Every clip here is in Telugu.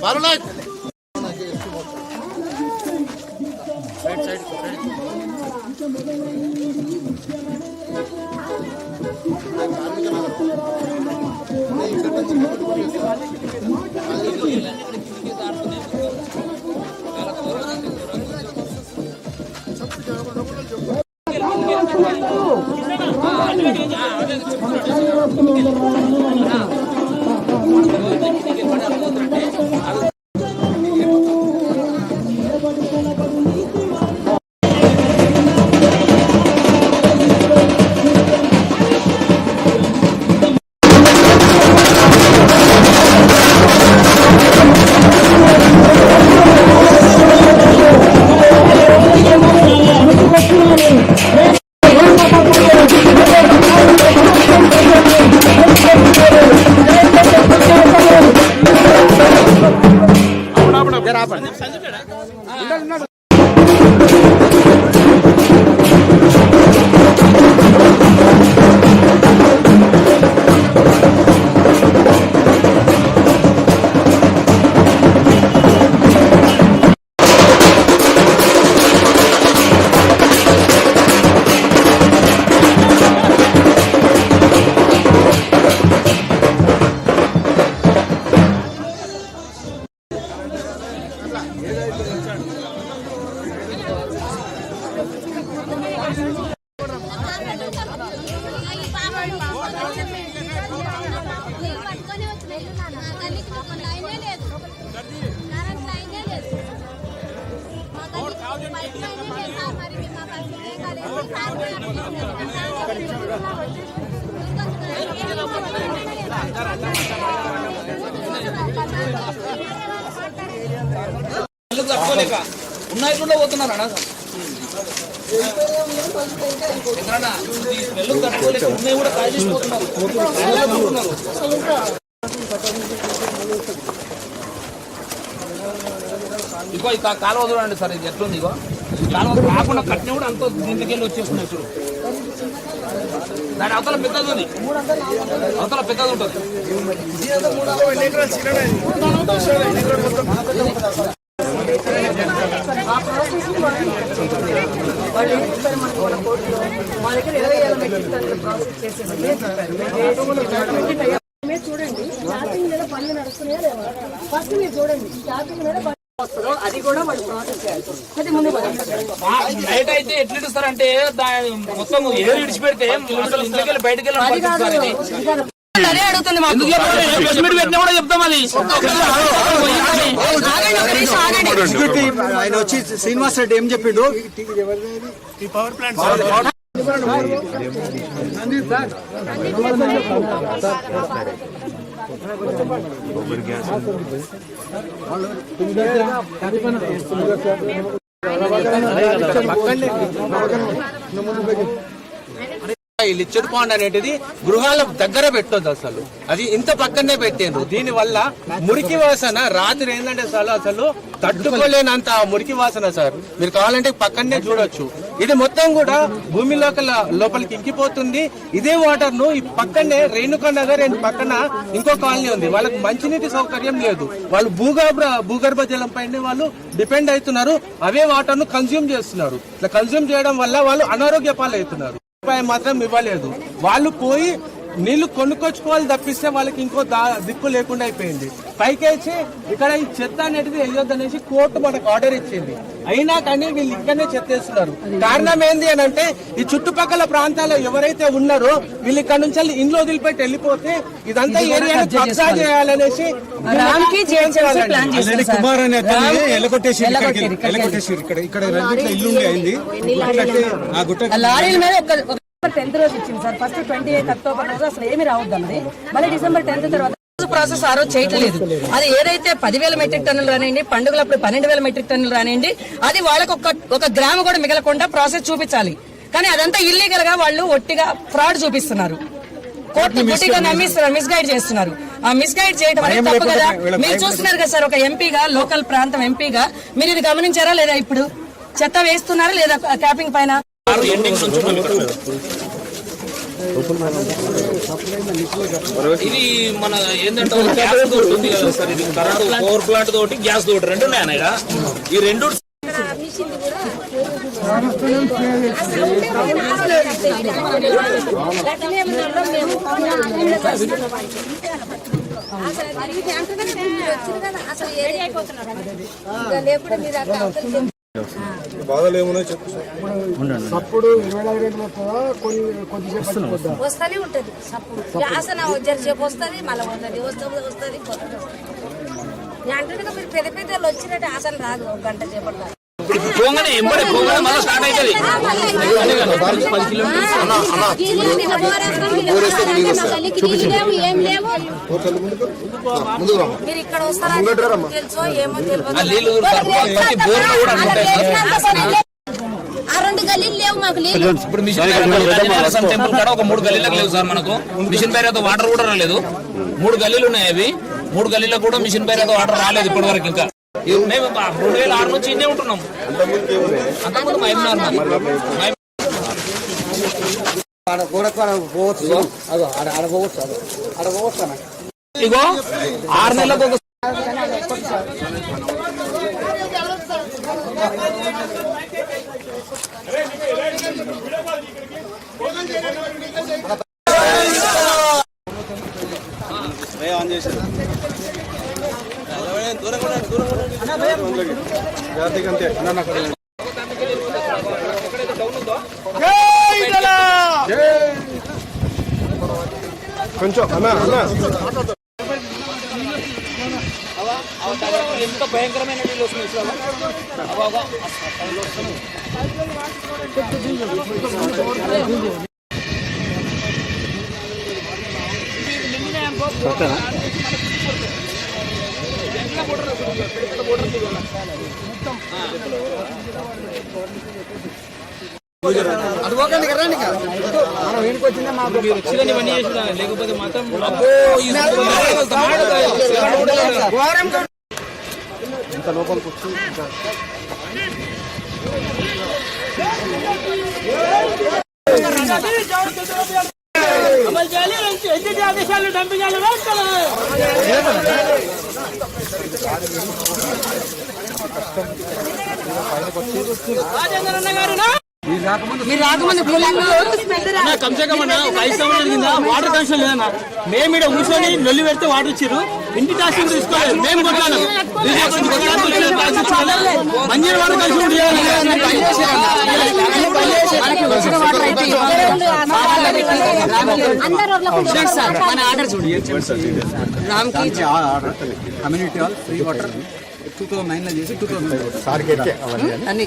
బాలునాయక్ సైడ్ కట్టుకోలేక ఉన్నాయి కూడా పోతున్నారు అన్న ఎక్కడన్నా ఈ ఇల్లు కట్టుకోలేక ఉన్నాయి కూడా ఖాళీ చేసిపోతున్నారు ఖాళీ ఈ కాలువ చూడండి సార్ ఇది ఎట్లుంది ఇగో కాలువ కాకుండా కట్టిన కూడా అంత దీనికెళ్ళి వచ్చేస్తున్నాయి చూడు. దాని అవతల పెద్దది ఉంది. అవతల పెద్దది ఉంటుంది. వాళ్ళు చెప్పారు మనకు మన కోర్టులో మా దగ్గర ఇరవై ఏళ్ళ మెట్రిక్ టన్నుల ప్రాసెస్ చూడండి స్టార్టింగ్ మీద పనులు నడుస్తున్నాయా లేవా? ఫస్ట్ మీరు చూడండి స్టార్టింగ్ మీద వస్తుందో అది కూడా వాళ్ళు ప్రాసెస్ చేయాలి. అది ముందు పదండి. నైట్ అయితే ఎట్లా ఇస్తారంటే మొత్తం ఏరు విడిచిపెడితే వెళ్ళి బయటకు వెళ్ళి అది అడుగుతుంది మాకు. ఆయన వచ్చి శ్రీనివాస్ రెడ్డి ఏం చెప్పిండు? ఈ गोबर गॅस లిచ్చర్ పాండ్ అనేది గృహాల దగ్గర పెట్టొద్దు అసలు. అది ఇంత పక్కనే పెట్టారు దీని వల్ల మురికి వాసన రాత్రి ఏంటంటే అసలు అసలు తట్టుకోలేనంత మురికి వాసన సార్. మీరు కావాలంటే పక్కనే చూడొచ్చు. ఇది మొత్తం కూడా భూమి లోపల లోపలికి ఇంకిపోతుంది. ఇదే వాటర్ను ఈ పక్కనే రేణుకా నగర్ అండ్ పక్కన ఇంకో కాలనీ ఉంది. వాళ్ళకి మంచినీటి సౌకర్యం లేదు. వాళ్ళు భూగర్భ భూగర్భ జలం పైన వాళ్ళు డిపెండ్ అవుతున్నారు. అవే వాటర్ను కన్జ్యూమ్ చేస్తున్నారు. ఇట్లా కన్జ్యూమ్ చేయడం వల్ల వాళ్ళు అనారోగ్య పాలవుతున్నారు. రూపాయి మాత్రం ఇవ్వలేదు వాళ్ళు పోయి నీళ్ళు కొనుక్కొచ్చుకోవాలి తప్పిస్తే వాళ్ళకి ఇంకో దా- దిక్కు లేకుండా అయిపోయింది. పైకేసి ఇక్కడ ఈ చెత్త అనేది వేయొద్దు అనేసి కోర్టు మనకు ఆర్డర్ ఇచ్చింది. అయినా కానీ వీళ్ళు ఇక్కడనే చెత్త వేస్తున్నారు కారణం ఏంది అని అంటే ఈ చుట్టుపక్కల ప్రాంతాల్లో ఎవరైతే ఉన్నారో వీళ్ళు ఇక్కడ నుంచి వెళ్ళి ఇంట్లో వదిలిపెట్టి వెళ్ళిపోతే ఇదంతా ఏరియాను కబ్జా చేయాలనేసి రామ్కి జేఎన్సీ ప్లాన్ చేశారు సార్. కుమార్ అనే ఇక్కడ ఇక్కడ ఆ గుట్ట టెన్త్ రోజు ఇచ్చింది sir. First twenty eighth October రోజు అసలు ఏమి రావద్దు అన్నది మళ్ళీ డిసెంబర్ టెన్త్ తర్వాత ప్రాసెస్ ఆ రోజు చేయట్లేదు. అది ఏదైతే పదివేల మెట్రిక్ టన్నులు రానివ్వండి పండుగలప్పుడు పన్నెండు వేల మెట్రిక్ టన్నులు రానివ్వండి అది వాళ్ళకు ఒక ఒక గ్రాము కూడా మిగలకుండా ప్రాసెస్ చూపించాలి. కానీ అదంతా ఇల్లీగల్గా వాళ్ళు ఒట్టిగా ఫ్రాడ్ చూపిస్తున్నారు. కోర్టు గుట్టిగా నమ్మిస్తున్నారు మిస్గైడ్ చేస్తున్నారు. ఆ మిస్గైడ్ చేయడం అనేది తప్పు కదా. మీరు చూస్తున్నారు కదా సార్ ఒక ఎంపీగా లోకల్ ప్రాంతం ఎంపీగా. మీరు ఇది గమనించారా లేదా ఇప్పుడు? చెత్త వేస్తున్నారా లేదా క్యాపింగ్ పైన? ఎండింగ్ ఇది మన ఏంటంటే గ్యాస్ తోటి ఉంది కదా సార్ ఇది కరెంట్ పవర్ ప్లాంట్ తోటి గ్యాస్ తోటి రెండు ఉన్నాయి ఈ రెండు అసలు లేకుండా మీరు అట్లా బాధలు ఏమున్నాయో చెప్పు అప్పుడు ఇరవై నాలుగు గంటలు వస్తుందా? కొన్ని కొద్దిసేపు వద్దా వస్తూనే ఉంటది. సప్పుడు. ఆసన జరసేపు వస్తుంది మళ్ళీ వస్తుంది వస్తుంది పోతుంది మీరు పెద్ద పెద్ద వాళ్ళు వచ్చినట్టు ఆసన రాదు ఒక గంట దాకా. పోగానే ఎంబడే పోగానే మళ్ళీ స్టార్ట్ అవుతుంది ఇప్పుడు మిషన్ టెంపుల్ కాడ ఒక మూడు గల్లీలకు లేవు సార్ మనకు. మిషన్ భైరవ వాటర్ కూడా రాలేదు. మూడు గల్లీలు ఉన్నాయి అవి. మూడు గల్లీలకు కూడా మిషన్ భైరవ వాటర్ రాలేదు ఇప్పటి వరకు ఇంకా. మేము రెండు వేల ఆరు నుంచి ఇన్నే ఉంటున్నాం. అంతకుముందు ఇగో ఆరు నెలలకు ఒక అన్న కొంచెం అన్న అన్న. ఎంత భయంకరమైన నీళ్ళు వస్తున్నాయి చూడాలా? అగో, అగో. మీరు వచ్చిందని ఇవన్నీ చేసినా లేకపోతే మాత్రం అబ్బో ఈ మీరు రాకముందు కూలింగ్ అన్న వాటర్ కనెక్షన్ లేదన్న మేము ఇక్కడ కూర్చొని నొల్లి పెడితే వాటర్ ఇచ్చారు ఇంటి ట్యాక్స్ తీసుకోలేదు మేము కొట్టాను మంజీర వాటర్ కనెక్షన్ కూడా అందరూ మన ఆర్డర్ చూడండి Ramky community hall free water two thousand నైన్లో చేసి టూ థౌసండ్ అన్ని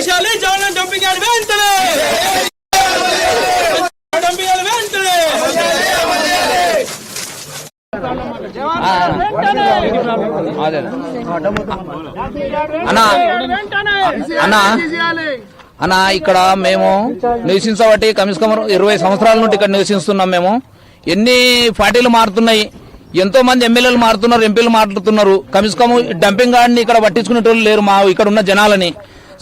డంపింగ్ యార్డ్ వెంటనే! డంపింగ్ యార్డ్ వెంటనే! అన్నా అన్నా అన్నా ఇక్కడ మేము నివసించబట్టి కనీసం ఇరవై సంవత్సరాల నుండి ఇక్కడ నివసిస్తున్నాం మేము. ఎన్ని పార్టీలు మారుతున్నాయి ఎంతో మంది ఎమ్మెల్యేలు మారుతున్నారు ఎంపీలు మాట్లాడుతున్నారు కమిస్కము డంపింగ్ గార్డ్ని ఇక్కడ పట్టించుకునేటోళ్ళు లేరు మా ఇక్కడ ఉన్న జనాలని.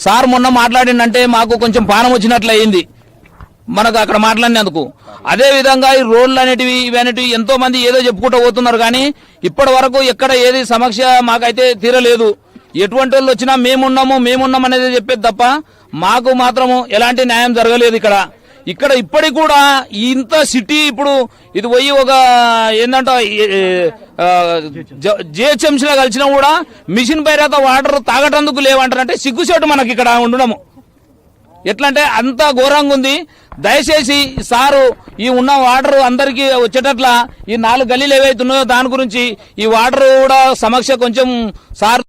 సార్ మొన్న మాట్లాడిందంటే మాకు కొంచెం పానం వచ్చినట్లు అయింది. మనకు అక్కడ మాట్లాడినందుకు. అదే విధంగా ఈ రోడ్లు అనేటివి ఇవనేటివి ఎంతో మంది ఏదో చెప్పుకుంటూ పోతున్నారు కానీ ఇప్పటి వరకు ఎక్కడ ఏది సమస్య మాకైతే తీరలేదు. ఎటువంటి వాళ్ళు వచ్చినా మేమున్నాము మేమున్నాం అనేది చెప్పేది తప్ప మాకు మాత్రము ఎలాంటి న్యాయం జరగలేదు ఇక్కడ. ఇక్కడ ఇప్పటికి కూడా ఇంత సిటీ ఇప్పుడు ఇది పోయి ఒక ఏంటంటే జిహెచ్ఎంసీ లో కలిసినా కూడా మిషన్ పైరేత వాటర్ తాగటందుకు లేవంటారంటే సిగ్గుసేటు మనకి ఇక్కడ ఉండడము ఎట్లా అంటే అంత ఘోరంగా ఉంది. దయచేసి సారు ఈ ఉన్న వాటర్ అందరికి వచ్చేటట్ల ఈ నాలుగు గల్లీలు ఏవైతే ఉన్నాయో దాని గురించి ఈ వాటర్ కూడా సమస్య కొంచెం సార్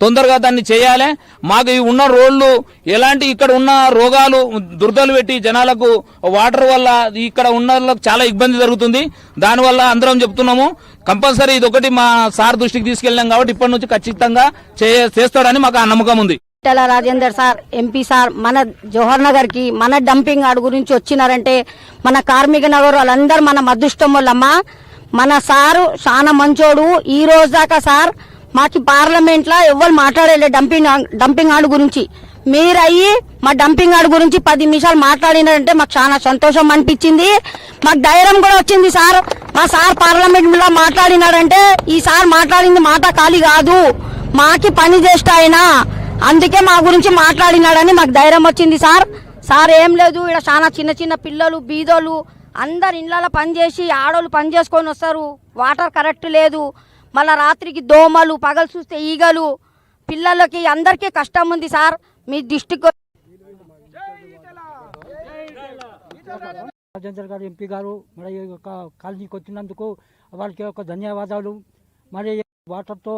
తొందరగా దాన్ని చేయాలి. మాకు ఉన్న రోడ్లు ఎలాంటి ఇక్కడ ఉన్న రోగాలు దురదలు పెట్టి జనాలకు వాటర్ వల్ల ఇక్కడ ఉన్న వాళ్ళకు చాలా ఇబ్బంది జరుగుతుంది. దానివల్ల అందరం చెప్తున్నాము కంపల్సరీ ఇది ఒకటి మా సార్ దృష్టికి తీసుకెళ్ళాం కాబట్టి ఇప్పటి నుంచి ఖచ్చితంగా చే- చేస్తాడని మాకు ఆ నమ్మకం ఉంది. రాజేందర్ సార్ ఎంపీ సార్ మన జవహర్ నగర్కి మన డంపింగ్ ఆడు గురించి వచ్చినారంటే మన కార్మిక నగర్ వాళ్ళందరూ మన అదృష్టం వల్లమ్మా మన సారు చాలా మంచోడు. ఈ రోజు దాకా సార్ మాకు పార్లమెంట్లో ఎవరు మాట్లాడలే డంపింగ్ డంపింగ్ ఆడు గురించి. మీరయ్యి మా డంపింగ్ ఆడు గురించి పది నిమిషాలు మాట్లాడినారంటే మాకు చాలా సంతోషం అనిపించింది. మాకు ధైర్యం కూడా వచ్చింది సార్. మా సార్ పార్లమెంట్లో మాట్లాడినాడంటే ఈ సార్ మాట్లాడింది మాట ఖాళీ కాదు. మాకి పని చేస్తా ఆయన అందుకే మా గురించి మాట్లాడినాడని మాకు ధైర్యం వచ్చింది సార్. సార్ ఏం లేదు ఇక్కడ చాలా చిన్న చిన్న పిల్లలు బీదోళ్ళు అందరు ఇళ్ళలో పనిచేసి ఆడోళ్ళు పని చేసుకొని వస్తారు. వాటర్ కరెక్ట్ లేదు. మళ్ళీ రాత్రికి దోమలు పగలు చూస్తే ఈగలు. పిల్లలకి అందరికీ కష్టం ఉంది సార్. మీ డిస్టిక్ రాజేందర్ గారు ఎంపీ గారు మరి ఈ యొక్క కాలనీకి వచ్చినందుకు వాళ్ళకి ఒక ధన్యవాదాలు. మరి వాటర్తో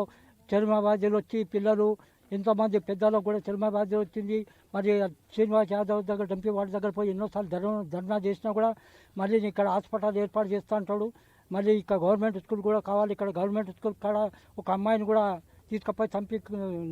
చర్మబాధ్యులు వచ్చి పిల్లలు ఎంతోమంది పెద్దలకు కూడా చర్మబాధ్యులు వచ్చింది. మరి శ్రీనివాస్ యాదవ్ దగ్గర ఎంపీ వాడి దగ్గర పోయి ఎన్నోసార్లు ధర్నా ధర్నా చేసినా కూడా మళ్ళీ ఇక్కడ హాస్పిటల్ ఏర్పాటు చేస్తూ అంటాడు. మళ్ళీ ఇక్కడ గవర్నమెంట్ స్కూల్ కూడా కావాలి. ఇక్కడ గవర్నమెంట్ స్కూల్ కాడ ఒక అమ్మాయిని కూడా తీసుకుపోయి చంపి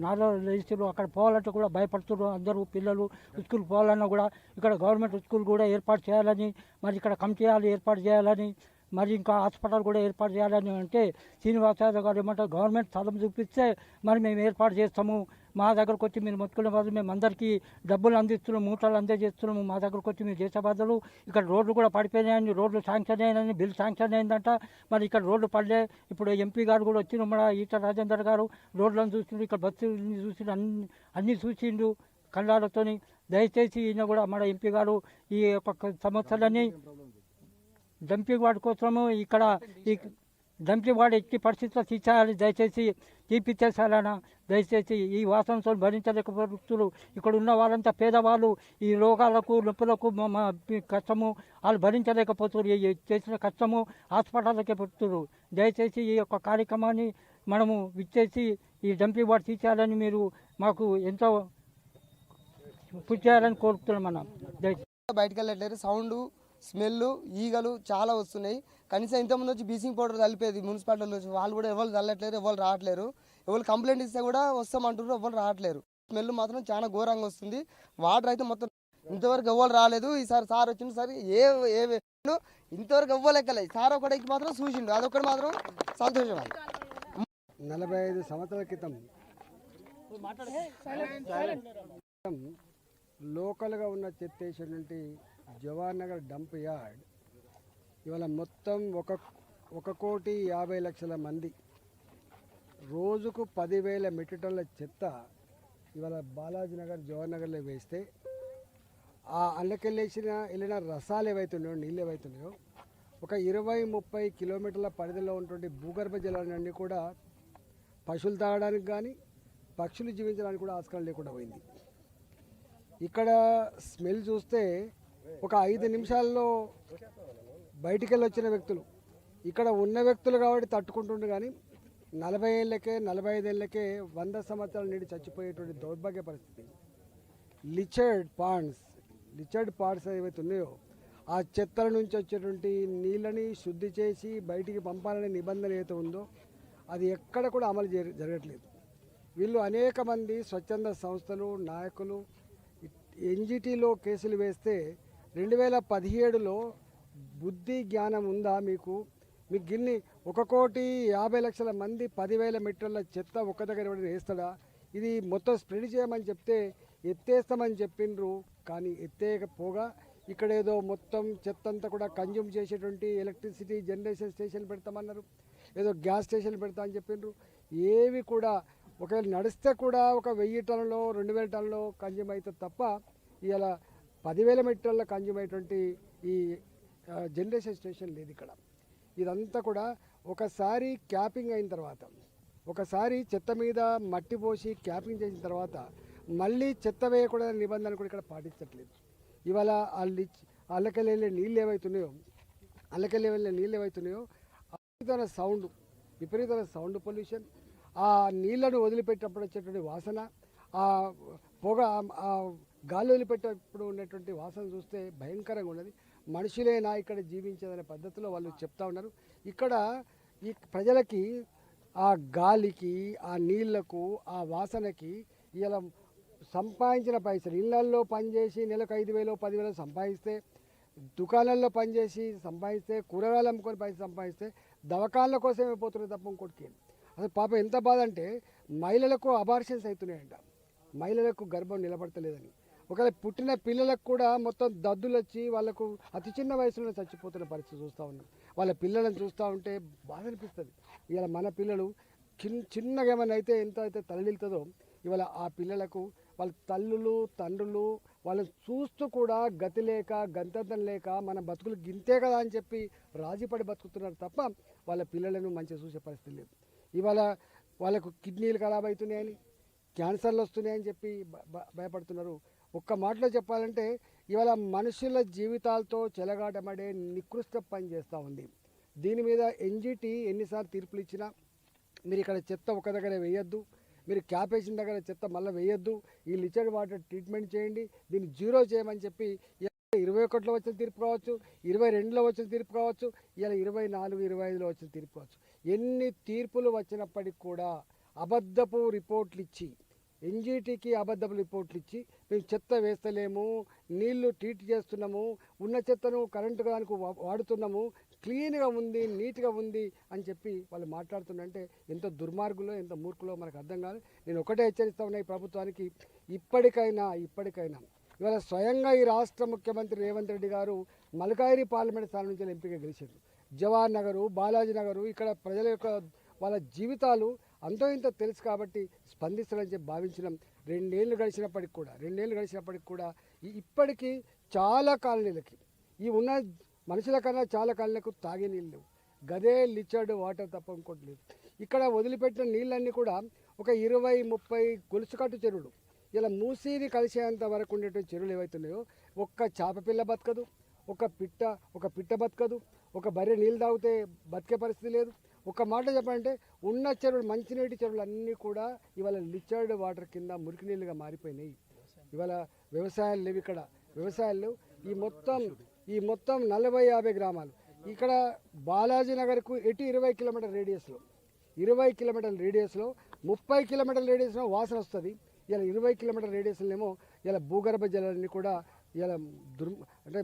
నాలో రిజిస్టర్లు అక్కడ పోవాలంటే కూడా భయపడుతున్నారు అందరూ పిల్లలు. స్కూల్ పోవాలన్నా కూడా ఇక్కడ గవర్నమెంట్ స్కూల్ కూడా ఏర్పాటు చేయాలని మరి ఇక్కడ కమిటీలు ఏర్పాటు చేయాలని మరి ఇంకా హాస్పిటల్ కూడా ఏర్పాటు చేయాలని అంటే శ్రీనివాసరావు గారు ఏమంటారు? గవర్నమెంట్ స్థలం చూపిస్తే మరి మేము ఏర్పాటు చేస్తాము. మా దగ్గరకు వచ్చి మీరు మొత్తుకునే బదులు మేము అందరికీ డబ్బులు అందిస్తున్నాం మూటలు అందజేస్తున్నాము. మా దగ్గరకు వచ్చి మీరు చేసే బాధలు ఇక్కడ రోడ్లు కూడా పడిపోయినాయని రోడ్లు శాంక్షన్ అయినాయని బిల్ శాంక్షన్ అయిందంట. మరి ఇక్కడ రోడ్లు పడలే. ఇప్పుడు ఎంపీ గారు కూడా వచ్చిన మన ఈట రాజేందర్ గారు. రోడ్లను చూసిండు ఇక్కడ బస్సుని చూసిండు అన్ని అన్నీ చూసిండు కళ్ళాలతోని. దయచేసి ఈయన కూడా మన ఎంపీ గారు ఈ యొక్క సమస్యలని డంపింగ్ వాడి కోసము ఇక్కడ ఈ డంపింగ్ వాడి ఎట్టి పరిస్థితిలో తీసేయాలి. దయచేసి తీపిచ్చేసాలన దయచేసి ఈ వాసనతో భరించలేకపోతున్నారు ఇక్కడ ఉన్న వాళ్ళంతా పేదవాళ్ళు ఈ రోగాలకు నొప్పులకు కష్టము వాళ్ళు భరించలేకపోతున్నారు ఈ చేసిన కష్టము హాస్పిటల్కే పెడుతున్నారు దయచేసి ఈ యొక్క కార్యక్రమాన్ని మనము విచ్చేసి ఈ డంపింగ్ వాడు తీసేయాలని మీరు మాకు ఎంతో పూర్తి చేయాలని కోరుతున్నాం మనం. దయచేసి. బయటకు వెళ్ళట్లేదు. సౌండ్ స్మెల్ ఈగలు చాలా వస్తున్నాయి. కనీసం ఇంతకుముందు వచ్చి బీసింగ్ పౌడర్ కలిపేది మున్సిపాలిటీలో వచ్చి వాళ్ళు కూడా ఎవరు చల్లట్లేరు ఎవరు రావట్లేరు. ఎవరు కంప్లైంట్ ఇస్తే కూడా వస్తామంటున్నారు ఎవరు రావట్లేరు. స్మెల్ మాత్రం చాలా ఘోరంగా వస్తుంది. వాటర్ అయితే మొత్తం ఇంతవరకు ఎవ్వరు రాలేదు. ఈసారి సార్ వచ్చిన సరే ఏ ఏ ఇంతవరకు ఎవ్వలెక్కలేదు సార్ ఒకటికి మాత్రం చూసిండు అదొకటి మాత్రం సంతోషం నలభై ఐదు సంవత్సరాల క్రితం లోకల్గా ఉన్న చెత్త వేసినటువంటి జవహర్ నగర్ డంప్ యార్డ్ ఇవాళ మొత్తం ఒక ఒక కోటి యాభై లక్షల మంది రోజుకు పదివేల మెట్రిక్ టన్నుల చెత్త ఇవాళ బాలాజీ నగర్ జవహర్ నగర్లో వేస్తే ఆ అందుకెళ్ళేసిన వెళ్ళిన రసాలు ఏవైతున్నాయో నీళ్ళు ఏవైతున్నాయో ఒక ఇరవై ముప్పై కిలోమీటర్ల పరిధిలో ఉన్నటువంటి భూగర్భ జలాలన్నీ కూడా పశువులు తాగడానికి కానీ పక్షులు జీవించడానికి కూడా ఆస్కారం లేకుండా పోయింది. ఇక్కడ స్మెల్ చూస్తే ఒక ఐదు నిమిషాల్లో బయటికి వెళ్ళి వచ్చిన వ్యక్తులు. ఇక్కడ ఉన్న వ్యక్తులు కాబట్టి తట్టుకుంటుండ్రు కానీ నలభై ఏళ్ళకే నలభై ఐదేళ్ళకే వంద సంవత్సరాల నీటి చచ్చిపోయేటువంటి దౌర్భాగ్య పరిస్థితి. లిచర్డ్ పాండ్స్ లిచర్డ్ పాండ్స్ ఏవైతే ఉన్నాయో ఆ చెత్తల నుంచి వచ్చేటువంటి నీళ్ళని శుద్ధి చేసి బయటికి పంపాలనే నిబంధన ఏదైతే ఉందో అది ఎక్కడ కూడా అమలు జరగట్లేదు. వీళ్ళు అనేక మంది స్వచ్ఛంద సంస్థలు నాయకులు ఎన్జిటీలో కేసులు వేస్తే రెండు వేల పదిహేడులో బుద్ధి జ్ఞానం ఉందా మీకు? మీకు గిన్ని ఒక కోటి యాభై లక్షల మంది పదివేల మీటర్ల చెత్త ఒక్క దగ్గర ఎవరైనా వేస్తాడా ఇది మొత్తం స్ప్రెడ్ చేయమని చెప్తే ఎత్తేస్తామని చెప్పిండ్రు. కానీ ఎత్తేయకపోగా ఇక్కడ ఏదో మొత్తం చెత్త అంతా కూడా కన్జ్యూమ్ చేసేటువంటి ఎలక్ట్రిసిటీ జనరేషన్ స్టేషన్ పెడతామన్నారు. ఏదో గ్యాస్ స్టేషన్ పెడతా అని చెప్పిండ్రు. ఏవి కూడా ఒకవేళ నడిస్తే కూడా ఒక వెయ్యి టన్నులో రెండు వేల టన్నులో కన్జ్యూమ్ అవుతుంది తప్ప ఇవాళ పదివేల మీటర్ల కన్జ్యూమ్ అయ్యేటువంటి ఈ జనరేషన్ స్టేషన్ లేదు ఇక్కడ. ఇదంతా కూడా ఒకసారి క్యాపింగ్ అయిన తర్వాత ఒకసారి చెత్త మీద మట్టి పోసి క్యాపింగ్ చేసిన తర్వాత మళ్ళీ చెత్త వేయకూడదనే నిబంధన కూడా ఇక్కడ పాటించట్లేదు. ఇవాళ వాళ్ళు అల్లకెళ్ళే నీళ్ళు ఏవైతున్నాయో అల్లకెళ్ళి వెళ్ళే నీళ్ళు ఏవైతున్నాయో విపరీతమైన సౌండ్ విపరీతమైన సౌండ్ పొల్యూషన్ ఆ నీళ్ళను వదిలిపెట్టినప్పుడు వచ్చేటువంటి వాసన ఆ పొగ ఆ గాలి వదిలిపెట్టేటప్పుడు ఉన్నటువంటి వాసన చూస్తే భయంకరంగా ఉన్నది. మనుషులేనా ఇక్కడ జీవించేదనే పద్ధతిలో వాళ్ళు చెప్తా ఉన్నారు. ఇక్కడ ఈ ప్రజలకి ఆ గాలికి ఆ నీళ్ళకు ఆ వాసనకి ఇలా సంపాదించిన పైసలు ఇళ్ళల్లో పనిచేసి నెలకు ఐదు వేలు పదివేలు సంపాదిస్తే దుకాణాల్లో పనిచేసి సంపాదిస్తే కూరగాయలు అమ్ముకొని పైసలు సంపాదిస్తే దవకాళ్ళ కోసమే పోతున్నారు తప్ప ఇంకోటికి అసలు పాప ఎంత బాధ అంటే మహిళలకు అబార్షన్స్ అవుతున్నాయంట. మహిళలకు గర్భం నిలబడతలేదని. ఒకవేళ పుట్టిన పిల్లలకు కూడా మొత్తం దద్దులు వచ్చి వాళ్ళకు అతి చిన్న వయసులోనే చచ్చిపోతున్న పరిస్థితి చూస్తూ ఉన్నాం. వాళ్ళ పిల్లలను చూస్తూ ఉంటే బాధ అనిపిస్తుంది. ఇవాళ మన పిల్లలు చిన్న చిన్నగా ఏమైనా అయితే ఎంత అయితే తల్లిల్తుందో ఇవాళ ఆ పిల్లలకు వాళ్ళ తల్లులు తండ్రులు వాళ్ళని చూస్తూ కూడా గతి లేక గంతర్థం లేక మన బతుకులు గింతే కదా అని చెప్పి రాజీపడి బతుకుతున్నారు తప్ప వాళ్ళ పిల్లలను మంచిగా చూసే పరిస్థితి లేదు. ఇవాళ వాళ్ళకు కిడ్నీలు ఖరాబ్ అవుతున్నాయని క్యాన్సర్లు వస్తున్నాయని చెప్పి భయపడుతున్నారు ఒక్క మాటలో చెప్పాలంటే ఇవాళ మనుషుల జీవితాలతో చెలగాటమడే నికృష్ట పని చేస్తూ ఉంది. దీని మీద ఎన్జిటి ఎన్నిసార్లు తీర్పులు ఇచ్చినా మీరు ఇక్కడ చెత్త ఒక దగ్గర వేయొద్దు మీరు క్యాపేషన్ దగ్గర చెత్త మళ్ళీ వేయొద్దు ఈ లిచర్డ్ వాటర్ ట్రీట్మెంట్ చేయండి దీన్ని జీరో చేయమని చెప్పి ఇరవై ఒకటిలో వచ్చిన తీర్పు కావచ్చు ఇరవై రెండులో వచ్చిన తీర్పు కావచ్చు ఇలా ఇరవై నాలుగు ఇరవై ఐదులో వచ్చిన తీర్పు కావచ్చు. ఎన్ని తీర్పులు వచ్చినప్పటికి కూడా అబద్ధపు రిపోర్ట్లు ఇచ్చి ఎన్జీటీకి అబద్ధపు రిపోర్ట్లు ఇచ్చి మేము చెత్త వేస్తలేము నీళ్ళు ట్రీట్ చేస్తున్నాము ఉన్న చెత్తను కరెంటు దానికి వా- వాడుతున్నాము క్లీన్గా ఉంది నీట్గా ఉంది అని చెప్పి వాళ్ళు మాట్లాడుతుందంటే ఎంత దుర్మార్గులో ఎంత మూర్ఖులో మనకు అర్థం కాదు. నేను ఒకటే హెచ్చరిస్తా ఉన్నా ఈ ప్రభుత్వానికి ఇప్పటికైనా ఇప్పటికైనా. ఇవాళ స్వయంగా ఈ రాష్ట్ర ముఖ్యమంత్రి రేవంత్ రెడ్డి గారు మలకాయిరి పార్లమెంట్ స్థానం నుంచి ఎంపిక గెలిచారు. జవహర్ నగరు బాలాజీ నగరు ఇక్కడ ప్రజల యొక్క వాళ్ళ జీవితాలు అంతో ఇంత తెలుసు కాబట్టి స్పందిస్తారని చెప్పి భావించినాం. రెండేళ్ళు గడిచినప్పటికి కూడా రెండేళ్ళు గడిచినప్పటికి కూడా ఇప్పటికీ చాలా కాలనీలకి ఈ ఉన్న మనుషుల కన్నా చాలా కాలనీలకు తాగే నీళ్ళు లేవు. గదే లిచర్డ్ వాటర్ తప్ప ఇంకోటి లేదు. ఇక్కడ వదిలిపెట్టిన నీళ్ళన్నీ కూడా ఒక ఇరవై ముప్పై గొలుసుకట్టు చెరువులు. ఇలా మూసీని కలిసేంత వరకు ఉండేటువంటి చెరువులు ఏవైతున్నాయో ఒక్క చేప పిల్ల బతకదు ఒక పిట్ట ఒక పిట్ట బతకదు ఒక బర్రె నీళ్ళు తాగితే బతికే పరిస్థితి లేదు ఒక మాట చెప్పాలంటే ఉన్న చెరువులు మంచినీటి చెరువులు అన్నీ కూడా ఇవాళ లిచర్డ్ వాటర్ కింద మురికి నీళ్ళుగా మారిపోయినాయి. ఇవాళ వ్యవసాయాలు లేవు ఇక్కడ. వ్యవసాయాలు ఈ మొత్తం ఈ మొత్తం నలభై యాభై గ్రామాలు. ఇక్కడ బాలాజీ నగర్కు ఎటు ఇరవై కిలోమీటర్ రేడియస్లో ఇరవై కిలోమీటర్ల రేడియస్లో ముప్పై కిలోమీటర్ల రేడియస్లో వాసన వస్తుంది. ఇలా ఇరవై కిలోమీటర్ల రేడియస్లో ఇలా భూగర్భ జలాన్ని కూడా ఇలా దుర్ అంటే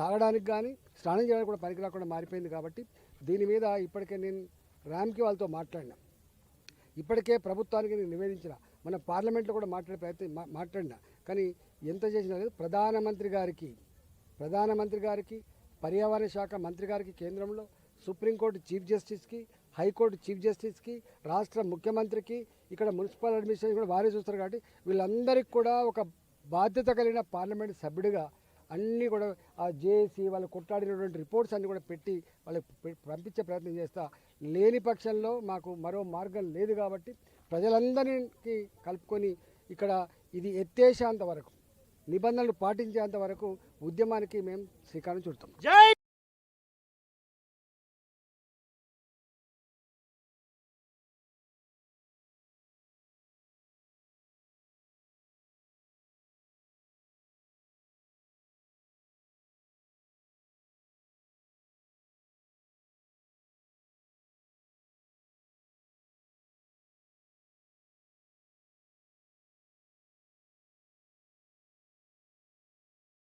తాగడానికి కానీ స్నానం చేయడానికి కూడా పనికి రాకుండా మారిపోయింది కాబట్టి దీని మీద ఇప్పటికే నేను ర్యామ్కి వాళ్ళతో మాట్లాడినా. ఇప్పటికే ప్రభుత్వానికి నేను నివేదించిన మన పార్లమెంట్లో కూడా మాట్లాడే ప్రయత్నం మా- మాట్లాడినా. కానీ ఎంత చేసినా లేదు. ప్రధానమంత్రి గారికి ప్రధానమంత్రి గారికి పర్యావరణ శాఖ మంత్రి గారికి కేంద్రంలో సుప్రీంకోర్టు చీఫ్ జస్టిస్కి హైకోర్టు చీఫ్ జస్టిస్కి రాష్ట్ర ముఖ్యమంత్రికి ఇక్కడ మున్సిపల్ అడ్మినిస్ట్రేషన్ కూడా వారే చూస్తారు కాబట్టి వీళ్ళందరికీ కూడా ఒక బాధ్యత కలిగిన పార్లమెంట్ సభ్యుడిగా అన్నీ కూడా ఆ జేఏసీ వాళ్ళు కొట్లాడినటువంటి రిపోర్ట్స్ అన్నీ కూడా పెట్టి వాళ్ళకి పంపించే ప్రయత్నం చేస్తా లేని పక్షంలో మాకు మరో మార్గం లేదు కాబట్టి ప్రజలందరికీ కలుపుకొని ఇక్కడ ఇది ఎత్తేసేంత వరకు నిబంధనలు పాటించేంత వరకు ఉద్యమానికి మేము శ్రీకారం చుడతాం. జై